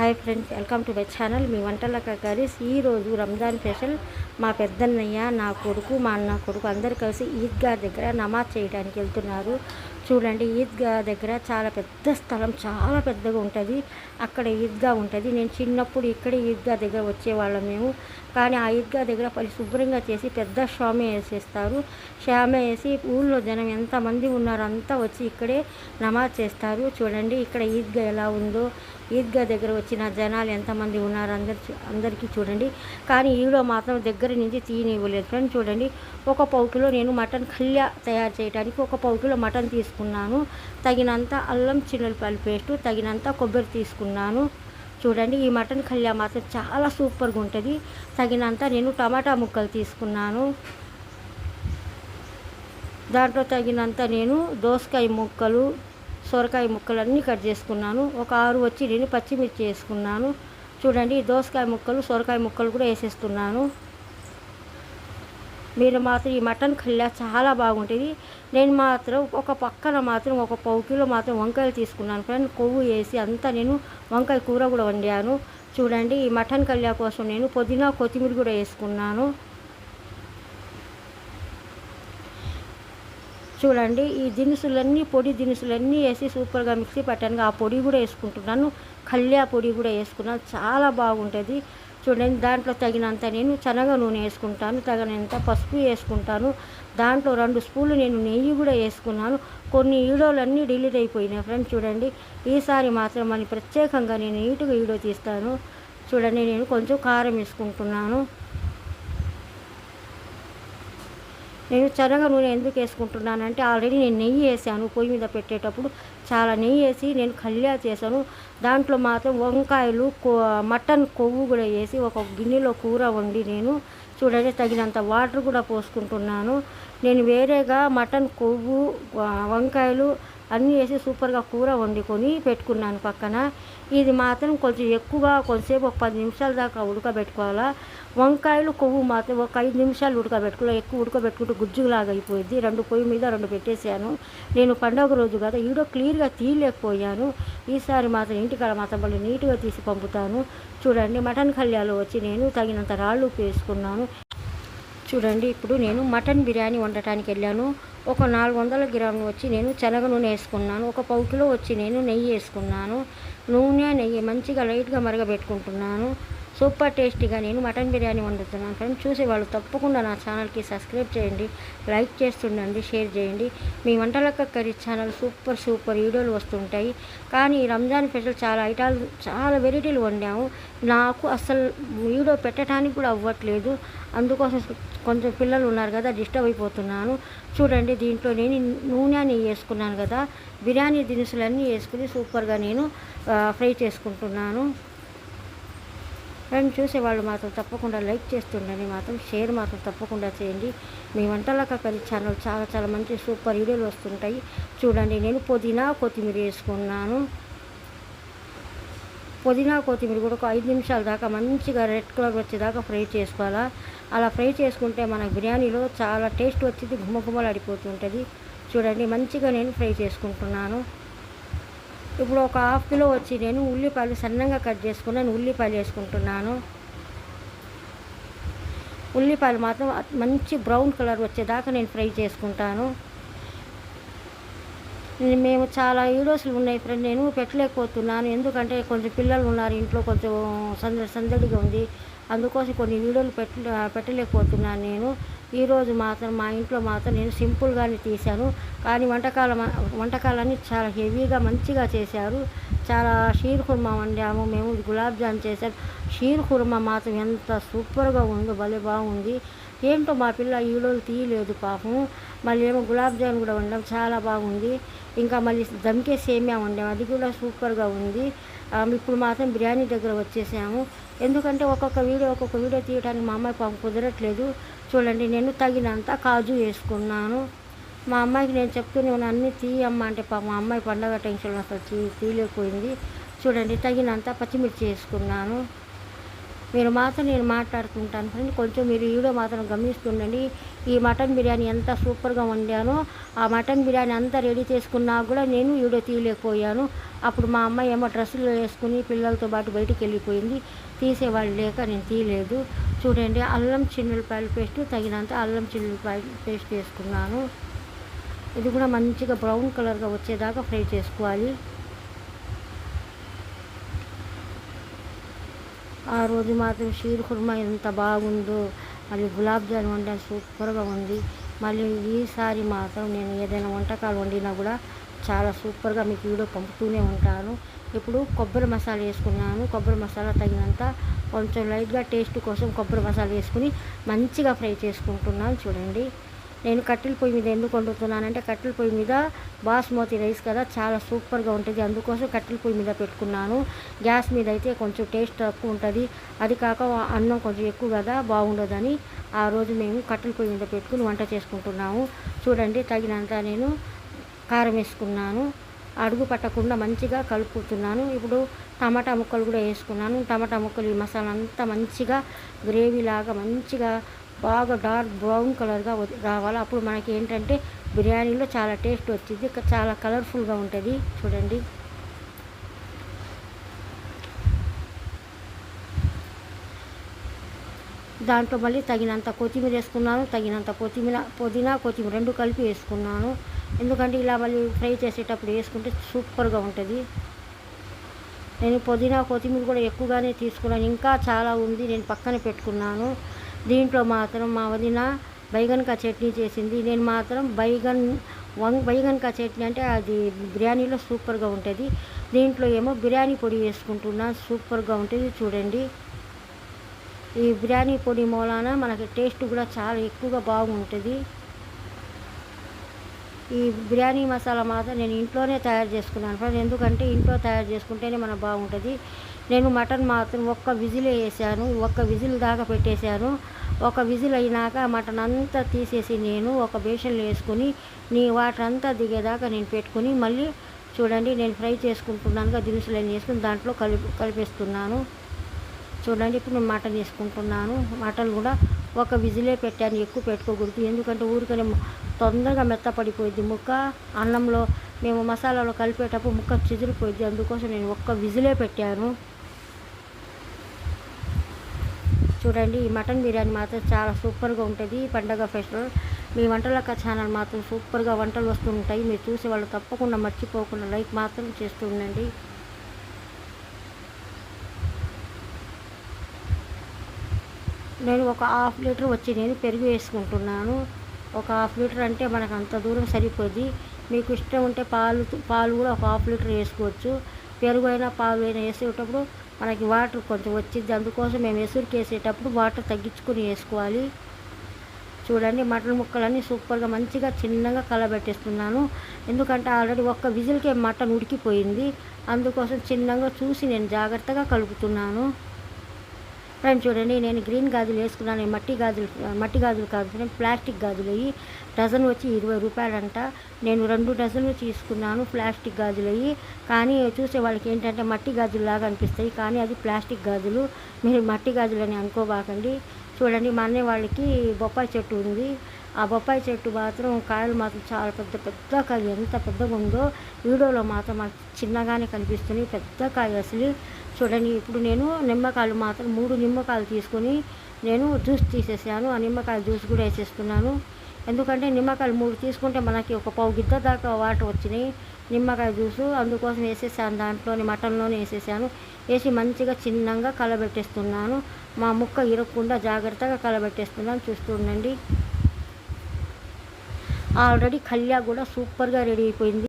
Hi friends welcome to my channel. మీ వంటల curries ఈరోజు Ramzan special. మా పెద్దన్నయ్య నా కొడుకు మా అన్న కొడుకు అందరు కలిసి ఈద్గా దగ్గర నమాజ్ చేయడానికి వెళ్తున్నారు. చూడండి ఈద్గా దగ్గర చాలా పెద్ద స్థలం చాలా పెద్దగా ఉంటుంది. అక్కడ ఈద్గా ఉంటుంది. నేను చిన్నప్పుడు ఇక్కడే ఈద్గా దగ్గర వచ్చేవాళ్ళం మేము. కానీ ఆ ఈద్గా దగ్గర పరిశుభ్రంగా చేసి పెద్ద షామే వేసేస్తారు. షామే వేసి ఊళ్ళో జనం ఎంతమంది ఉన్నారో అంతా వచ్చి ఇక్కడే నమాజ్ చేస్తారు. చూడండి ఇక్కడ ఈద్గా ఎలా ఉందో. ఈద్గా దగ్గర వచ్చిన జనాలు ఎంతమంది ఉన్నారు అందరి అందరికీ చూడండి. కానీ ఈలో మాత్రం దగ్గర నుంచి తీయనివ్వలేదు. ఫ్రెండ్ చూడండి ఒక పౌకిలో నేను మటన్ కల్యా తయారు చేయడానికి ఒక పౌకిలో మటన్ తీసుకున్నాను. తగినంత అల్లం చిన్నపాయల పేస్టు తగినంత కొబ్బరి తీసుకున్నాను. చూడండి ఈ మటన్ కల్యా మాత్రం చాలా సూపర్గా ఉంటుంది. తగినంత నేను టమాటా ముక్కలు తీసుకున్నాను. దాంట్లో తగినంత నేను దోసకాయ ముక్కలు సొరకాయ ముక్కలు అన్నీ కట్ చేసుకున్నాను. ఒక ఆరు వచ్చి నేను పచ్చిమిర్చి వేసుకున్నాను. చూడండి దోసకాయ ముక్కలు సొరకాయ ముక్కలు కూడా వేసేస్తున్నాను. మీరు మాత్రం ఈ మటన్ కల్లా చాలా బాగుంటుంది. నేను మాత్రం ఒక పక్కన మాత్రం ఒక పావు కిలో మాత్రం వంకాయలు తీసుకున్నాను ఫ్రెండ్. కొవ్వు వేసి అంతా నేను వంకాయ కూర కూడా వండాను. చూడండి ఈ మటన్ కల్యా కోసం నేను పుదీనా కొత్తిమీర కూడా వేసుకున్నాను. చూడండి ఈ దినుసులన్నీ పొడి దినుసులన్నీ వేసి సూపర్గా మిక్సీ పట్టాను ఆ పొడి కూడా వేసుకుంటున్నాను. కల్యా పొడి కూడా వేసుకున్నాను. చాలా బాగుంటుంది. చూడండి దాంట్లో తగినంత నేను శనగ నూనె వేసుకుంటాను తగినంత పసుపు వేసుకుంటాను. దాంట్లో రెండు స్పూన్లు నేను నెయ్యి కూడా వేసుకున్నాను. కొన్ని ఈడోలన్నీ డిలీట్ అయిపోయినాయి ఫ్రెండ్స్ చూడండి. ఈసారి మాత్రం మళ్ళీ ప్రత్యేకంగా నేను నీట్గా ఈడో తీస్తాను. చూడండి నేను కొంచెం కారం వేసుకుంటున్నాను. నేను శనగ నూనె ఎందుకు వేసుకుంటున్నానంటే ఆల్రెడీ నేను నెయ్యి వేసాను పొయ్యి మీద పెట్టేటప్పుడు. చాలా నెయ్యి వేసి నేను కళ్యా చేశాను. దాంట్లో మాత్రం వంకాయలు మటన్ కొవ్వు కూడా వేసి ఒక గిన్నెలో కూర వండి నేను చూడండి తగినంత వాటర్ కూడా పోసుకుంటున్నాను. నేను వేరేగా మటన్ కొవ్వు వంకాయలు అన్నీ వేసి సూపర్గా కూర వండుకొని పెట్టుకున్నాను పక్కన. ఇది మాత్రం కొంచెం ఎక్కువగా కొంతసేపు ఒక పది నిమిషాల దాకా ఉడకబెట్టుకోవాలా. వంకాయలు కొవ్వు మాత్రం ఒక ఐదు నిమిషాలు ఉడకబెట్టుకోవాలి. ఎక్కువ ఉడకబెట్టుకుంటే గుజ్జులాగా అయిపోయింది. రెండు పొయ్యి మీద రెండు పెట్టేశాను. నేను పండగ రోజు కదా ఈడో క్లియర్గా తీయలేకపోయాను. ఈసారి మాత్రం ఇంటికాడ మాత్రం మళ్ళీ నీట్గా తీసి పంపుతాను. చూడండి మటన్ కళ్యాలో వచ్చి నేను తగినంత రాళ్ళు వేసుకున్నాను. చూడండి ఇప్పుడు నేను మటన్ బిర్యానీ వండటానికి వెళ్ళాను. ఒక నాలుగు వందల గ్రాములు వచ్చి నేను శనగ నూనె వేసుకున్నాను. ఒక పావు కిలో వచ్చి నేను నెయ్యి వేసుకున్నాను. నూనె నెయ్యి మంచిగా లైట్గా మరగబెట్టుకుంటున్నాను. సూపర్ టేస్టీగా నేను మటన్ బిర్యానీ వండుతున్నాను ఫ్రెండ్స్. చూసేవాళ్ళు తప్పకుండా నా ఛానల్కి సబ్స్క్రైబ్ చేయండి లైక్ చేస్తుండండి షేర్ చేయండి. మీ Vantalakka curry channel super super వీడియోలు వస్తుంటాయి. కానీ రంజాన్ స్పెషల్ చాలా ఐటాలు చాలా వెరైటీలు వండాము. నాకు అసలు వీడియో పెట్టడానికి కూడా అవ్వట్లేదు. అందుకోసం కొంచెం పిల్లలు ఉన్నారు కదా డిస్టర్బ్ అయిపోతున్నాను. చూడండి దీంట్లో నేను నూనె నెయ్యి వేసుకున్నాను కదా బిర్యానీ దినుసులన్నీ వేసుకుని సూపర్గా నేను ఫ్రై చేసుకుంటున్నాను. ఫ్రెండ్ చూసేవాళ్ళు మాత్రం తప్పకుండా లైక్ చేస్తుండని మాత్రం షేర్ మాత్రం తప్పకుండా చేయండి. మీ వంటలక కర్రీ ఛానల్ చాలా చాలా మంచి సూపర్ వీడియోలు వస్తుంటాయి. చూడండి నేను పుదీనా కొత్తిమీర వేసుకున్నాను. పుదీనా కొత్తిమీర కూడా ఒక ఐదు నిమిషాల దాకా మంచిగా రెడ్ కలర్ వచ్చేదాకా ఫ్రై చేసుకోవాలా. అలా ఫ్రై చేసుకుంటే మన బిర్యానీలో చాలా టేస్ట్ వచ్చేది గుమ్మగుమ్మలాడిపోతుంటుంది చూడండి మంచిగా నేను ఫ్రై చేసుకుంటున్నాను. ఇప్పుడు ఒక హాఫ్ కిలో వచ్చి నేను ఉల్లిపాయలు సన్నంగా కట్ చేసుకున్నాను ఉల్లిపాయలు వేసుకుంటున్నాను. ఉల్లిపాయలు మాత్రం మంచి బ్రౌన్ కలర్ వచ్చేదాకా నేను ఫ్రై చేసుకుంటాను. మేము చాలా వీడియోస్లు ఉన్నాయి ఫ్రెండ్ నేను పెట్టలేకపోతున్నాను. ఎందుకంటే కొంచెం పిల్లలు ఉన్నారు ఇంట్లో కొంచెం సందడి సందడిగా ఉంది. అందుకోసం కొన్ని వీడియోలు పెట్ట పెట్టలేకపోతున్నాను నేను. ఈరోజు మాత్రం మా ఇంట్లో మాత్రం నేను సింపుల్గానే తీశాను కానీ వంటకాల వంటకాలన్నీ చాలా హెవీగా మంచిగా చేశారు. చాలా షీర్ కుర్మా వండాము. మేము గులాబ్ జామ్ చేశాం. షీర్ కుర్మా మాత్రం ఎంత సూపర్గా ఉందో భలే బాగుంది. ఏంటో మా పిల్ల ఈడోలు తీయలేదు పాపం. మళ్ళీ ఏమో గులాబ్ జామ్ కూడా వండాం. చాలా బాగుంది. ఇంకా మళ్ళీ దమ్కే సేమియా వండాం. అది కూడా సూపర్గా ఉంది. ఇప్పుడు మాత్రం బిర్యానీ దగ్గర వచ్చేసాము. ఎందుకంటే ఒక్కొక్క వీడియో ఒక్కొక్క వీడియో తీయడానికి మా అమ్మాయి పాపం కుదరట్లేదు. చూడండి నేను తగినంత కాజు వేసుకున్నాను. మా అమ్మాయికి నేను చెప్తూనే ఉన్నాను అన్నీ తీయమ్మ అంటే పాప మా అమ్మాయి పండగ టెన్షన్ అసలు తీ తీయలేకపోయింది. చూడండి తగినంత పచ్చిమిర్చి వేసుకున్నాను. మీరు మాత్రం నేను మాట్లాడుకుంటాను ఫ్రెండ్. కొంచెం మీరు వీడియో మాత్రం గమనిస్తుండండి. ఈ మటన్ బిర్యానీ ఎంత సూపర్గా వండానో ఆ మటన్ బిర్యానీ అంతా రెడీ చేసుకున్నా కూడా నేను వీడియో తీయలేకపోయాను. అప్పుడు మా అమ్మాయి ఏమో డ్రెస్సులు వేసుకుని పిల్లలతో పాటు బయటికి వెళ్ళిపోయింది. తీసేవాళ్ళు లేక నేను తీయలేదు. చూడండి అల్లం చిన్నులపాయల పేస్ట్ తగినంత అల్లం చిన్నులపాయల పేస్ట్ వేసుకున్నాను. ఇది కూడా మంచిగా బ్రౌన్ కలర్గా వచ్చేదాకా ఫ్రై చేసుకోవాలి. ఆ రోజు మాత్రం షీర్ కుర్మా ఎంత బాగుందో మళ్ళీ గులాబ్ జామ్ వండాను సూపర్గా ఉంది. మళ్ళీ ఈసారి మాత్రం నేను ఏదైనా వంటకాలు వండినా కూడా చాలా సూపర్గా మీకు వీడియో పంపుతూనే ఉంటాను. ఇప్పుడు కొబ్బరి మసాలా వేసుకున్నాను. కొబ్బరి మసాలా తగినంత కొంచెం లైట్గా టేస్ట్ కోసం కొబ్బరి మసాలా వేసుకుని మంచిగా ఫ్రై చేసుకుంటున్నాను. చూడండి. నేను కట్టెల పొయ్యి మీద ఎందుకు వండుతున్నానంటే కట్టెల పొయ్యి మీద బాస్మతి రైస్ కదా చాలా సూపర్గా ఉంటుంది. అందుకోసం కట్టెల పొయ్యి మీద పెట్టుకున్నాను. గ్యాస్ మీద అయితే కొంచెం టేస్ట్ తక్కువ ఉంటుంది. అది కాక అన్నం కొంచెం ఎక్కువ కదా బాగుండదని ఆ రోజు మేము కట్టెల పొయ్యి మీద పెట్టుకుని వంట చేసుకుంటున్నాము. చూడండి తగినంత నేను కారం వేసుకున్నాను. అడుగు పట్టకుండా మంచిగా కలుపుతున్నాను. ఇప్పుడు టమాటా ముక్కలు కూడా వేసుకున్నాను. టమాటా ముక్కలు ఈ మసాలా అంతా మంచిగా గ్రేవీ లాగా మంచిగా బాగా డార్క్ బ్రౌన్ కలర్గా రావాలి. అప్పుడు మనకి ఏంటంటే బిర్యానీలో చాలా టేస్ట్ వచ్చింది. చాలా కలర్ఫుల్గా ఉంటుంది. చూడండి. దాంట్లో మళ్ళీ తగినంత కొత్తిమీర వేసుకున్నాను. తగినంత కొత్తిమీర పుదీనా కొత్తిమీర రెండు కలిపి వేసుకున్నాను. ఎందుకంటే ఇలా మళ్ళీ ఫ్రై చేసేటప్పుడు వేసుకుంటే సూపర్గా ఉంటుంది. నేను పుదీనా కొత్తిమీర కూడా ఎక్కువగానే తీసుకున్నాను. ఇంకా చాలా ఉంది. నేను పక్కన పెట్టుకున్నాను. దీంట్లో మాత్రం మా వదిన బైగన్కా చట్నీ చేసింది. నేను మాత్రం బైగన్ వంగ్ బైగన్కా చట్నీ అంటే అది బిర్యానీలో సూపర్గా ఉంటుంది. దీంట్లో ఏమో బిర్యానీ పొడి వేసుకుంటున్నా సూపర్గా ఉంటుంది చూడండి. ఈ బిర్యానీ పొడి మూలాన మనకి టేస్ట్ కూడా చాలా ఎక్కువగా బాగుంటుంది. ఈ బిర్యానీ మసాలా మాత్రం నేను ఇంట్లోనే తయారు చేసుకున్నాను ఫ్రెండ్స్. ఎందుకంటే ఇంట్లో తయారు చేసుకుంటేనే మనకు బాగుంటుంది. నేను మటన్ మాత్రం ఒక్క విజిల్ వేసాను ఒక్క విజిల్ దాకా పెట్టేశాను. ఒక విజిల్ అయినాక మటన్ అంతా తీసేసి నేను ఒక బేషన్లో వేసుకుని నీ వాటర్ అంతా దిగేదాకా నేను పెట్టుకుని మళ్ళీ చూడండి నేను ఫ్రై చేసుకుంటున్నాను దినుసులు అన్నీ వేసుకుని దాంట్లో కలిపి కలిపేస్తున్నాను. చూడండి ఇప్పుడు నేను మటన్ వేసుకుంటున్నాను. మటన్ కూడా ఒక విజిలే పెట్టాను ఎక్కువ పెట్టుకోకూడదు. ఎందుకంటే ఊరికనే తొందరగా మెత్తపడిపోయింది ముక్క. అన్నంలో మేము మసాలాలో కలిపేటప్పుడు ముక్క చిదిరిపోయింది అందుకోసం నేను ఒక్క విజిలే పెట్టాను. చూడండి ఈ మటన్ బిర్యానీ మాత్రం చాలా సూపర్గా ఉంటుంది. పండగ ఫెస్టివల్ మీ వంటలక్క ఛానల్ మాత్రం సూపర్గా వంటలు వస్తుంటాయి. మీరు చూసే వాళ్ళు తప్పకుండా మర్చిపోకుండా లైక్ మాత్రం చేస్తూ ఉండండి. నేను ఒక హాఫ్ లీటర్ వచ్చి నేను పెరుగు వేసుకుంటున్నాను. ఒక హాఫ్ లీటర్ అంటే మనకు అంత దూరం సరిపోద్ది. మీకు ఇష్టం ఉంటే పాలు పాలు కూడా ఒక హాఫ్ లీటర్ వేసుకోవచ్చు. పెరుగు అయినా పాలు అయినా వేసేటప్పుడు మనకి వాటర్ కొంచెం వచ్చింది. అందుకోసం మేము ఎసురుకి వేసేటప్పుడు వాటర్ తగ్గించుకొని వేసుకోవాలి. చూడండి మటన్ ముక్కలన్నీ సూపర్గా మంచిగా చిన్నగా కలబెట్టేస్తున్నాను. ఎందుకంటే ఆల్రెడీ ఒక్క విజిల్కే మటన్ ఉడికిపోయింది. అందుకోసం చిన్నగా చూసి నేను జాగ్రత్తగా కలుపుతున్నాను. ఫ్రెండ్ చూడండి నేను గ్రీన్ గాజులు వేసుకున్నాను మట్టి గాజులు మట్టి గాజులు కాదు ఫ్రెండ్ ప్లాస్టిక్ గాజులు అయ్యి డజన్ వచ్చి ఇరవై రూపాయలంట. నేను రెండు డజన్లు తీసుకున్నాను ప్లాస్టిక్ గాజులు అయ్యి. కానీ చూసే వాళ్ళకి ఏంటంటే మట్టి గాజులు లాగా అనిపిస్తాయి. కానీ అది ప్లాస్టిక్ గాజులు. మీరు మట్టి గాజులు అని అనుకోబాకండి. చూడండి మా అన్నయ్య వాళ్ళకి బొప్పాయి చెట్టు ఉంది. ఆ బొప్పాయి చెట్టు మాత్రం కాయలు మాత్రం చాలా పెద్ద పెద్ద కాయ. ఎంత పెద్దగా ఉందో వీడియోలో మాత్రం మాకు చిన్నగానే కనిపిస్తుంది. పెద్ద కాయ అసలు. చూడండి ఇప్పుడు నేను నిమ్మకాయలు మాత్రం మూడు నిమ్మకాయలు తీసుకొని నేను జ్యూస్ తీసేసాను. ఆ నిమ్మకాయ జ్యూస్ కూడా వేసేస్తున్నాను ఎందుకంటే నిమ్మకాయలు మూడు తీసుకుంటే మనకి ఒక పావు గిద్ద దాకా వాటర్ వచ్చినాయి. నిమ్మకాయ జ్యూసు అందుకోసం వేసేసాను. దాంట్లోని మటన్లోనే వేసేసాను. వేసి మంచిగా చిన్నగా కలబెట్టేస్తున్నాను. మా ముక్క ఇరగకుండా జాగ్రత్తగా కలబెట్టేస్తున్నాను. చూస్తూ ఉండండి. ఆల్రెడీ కళ్యా కూడా సూపర్గా రెడీ అయిపోయింది.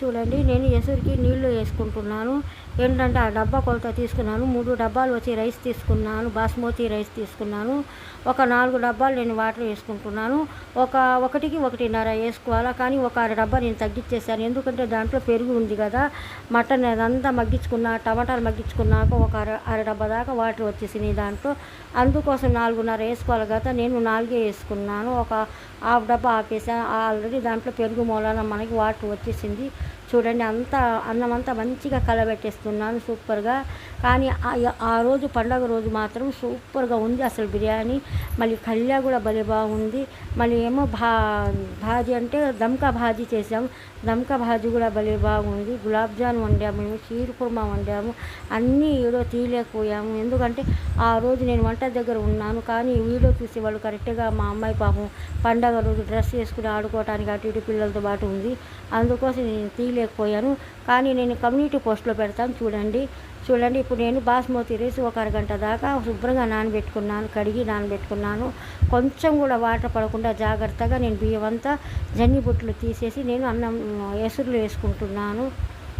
చూడండి నేను ఎసురికి నీళ్ళు వేసుకుంటున్నాను. ఏంటంటే ఆ డబ్బా కొలత తీసుకున్నాను. మూడు డబ్బాలు వచ్చి రైస్ తీసుకున్నాను. బాస్మతి రైస్ తీసుకున్నాను. ఒక నాలుగు డబ్బాలు నేను వాటర్ వేసుకుంటున్నాను. ఒక ఒకటికి ఒకటిన్నర వేసుకోవాలా? కానీ ఒక అర డబ్బా నేను తగ్గించేసాను ఎందుకంటే దాంట్లో పెరుగు ఉంది కదా. మటన్ అదంతా మగ్గించుకున్న టమాటాలు మగ్గించుకున్నాక ఒక అర అర డబ్బా దాకా వాటర్ వచ్చేసినాయి దాంట్లో. అందుకోసం నాలుగున్నర వేసుకోవాలి కదా. నేను నాలుగే వేసుకున్నాను. ఒక హాఫ్ డబ్బా ఆపేసాను ఆల్రెడీ దాంట్లో పెరుగు మూలాన మనకి వాటర్ వచ్చేసింది. చూడండి అంతా అన్నం అంతా మంచిగా కలబెట్టేస్తున్నాను సూపర్గా. కానీ ఆ- రోజు పండగ రోజు మాత్రం సూపర్గా ఉంది అసలు బిర్యానీ. మళ్ళీ కళ్యా కూడా భలే బాగుంది. మళ్ళీ ఏమో భా భాజీ అంటే దమ్కా భాజీ చేసాము దమ్కా భాజీ కూడా భలే బాగుంది. గులాబ్ జామ్ వండాము మేము షీర్ కుర్మా వండాము అన్నీ ఏదో తీయలేకపోయాము. ఎందుకంటే ఆ రోజు నేను వంట దగ్గర ఉన్నాను. కానీ వీడియో చూసి వాళ్ళు కరెక్ట్గా మా అమ్మాయి పాపం పండగ రోజు డ్రెస్ వేసుకుని ఆడుకోవటానికి అటు ఇటు పిల్లలతో పాటు ఉంది. అందుకోసం నేను లేకపోయాను కానీ నేను కమ్యూనిటీ పోస్ట్లో పెడతాను చూడండి. చూడండి ఇప్పుడు నేను బాస్మతి రైస్ ఒక అరగంట దాకా శుభ్రంగా నానబెట్టుకున్నాను కడిగి నానబెట్టుకున్నాను. కొంచెం కూడా వాటర్ పడకుండా జాగ్రత్తగా నేను బియ్యం అంతా జన్ని తీసేసి నేను అన్నం ఎసురులు వేసుకుంటున్నాను.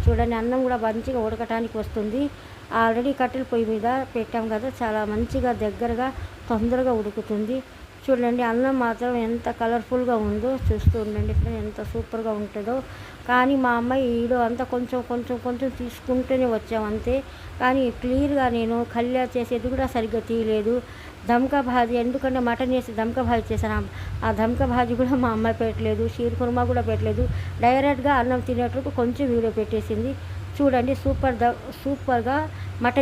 చూడండి అన్నం కూడా మంచిగా ఉడకటానికి వస్తుంది. ఆల్రెడీ కట్టెల పొయ్యి మీద పెట్టాం కదా చాలా మంచిగా దగ్గరగా తొందరగా ఉడుకుతుంది. చూడండి అన్నం మాత్రం ఎంత కలర్ఫుల్గా ఉందో చూస్తూ ఉండండి ఫ్రెండ్ ఎంత సూపర్గా ఉంటుందో. కానీ మా అమ్మాయి ఈడో అంతా కొంచెం కొంచెం కొంచెం తీసుకుంటూనే వచ్చాం అంతే. కానీ క్లియర్గా నేను కళ్యా చేసేది కూడా సరిగ్గా తీయలేదు. దమ్కా భాజీ ఎందుకంటే మటన్ వేసి దమ్కా భాజీ చేశాను. ఆ దమ్కా భాజీ కూడా మా అమ్మాయి పెట్టలేదు షీర్ కుర్మా కూడా పెట్టలేదు. డైరెక్ట్గా అన్నం తినేటప్పుడు కొంచెం వీడియో పెట్టేసింది. చూడండి సూపర్ ద సూపర్గా మటన్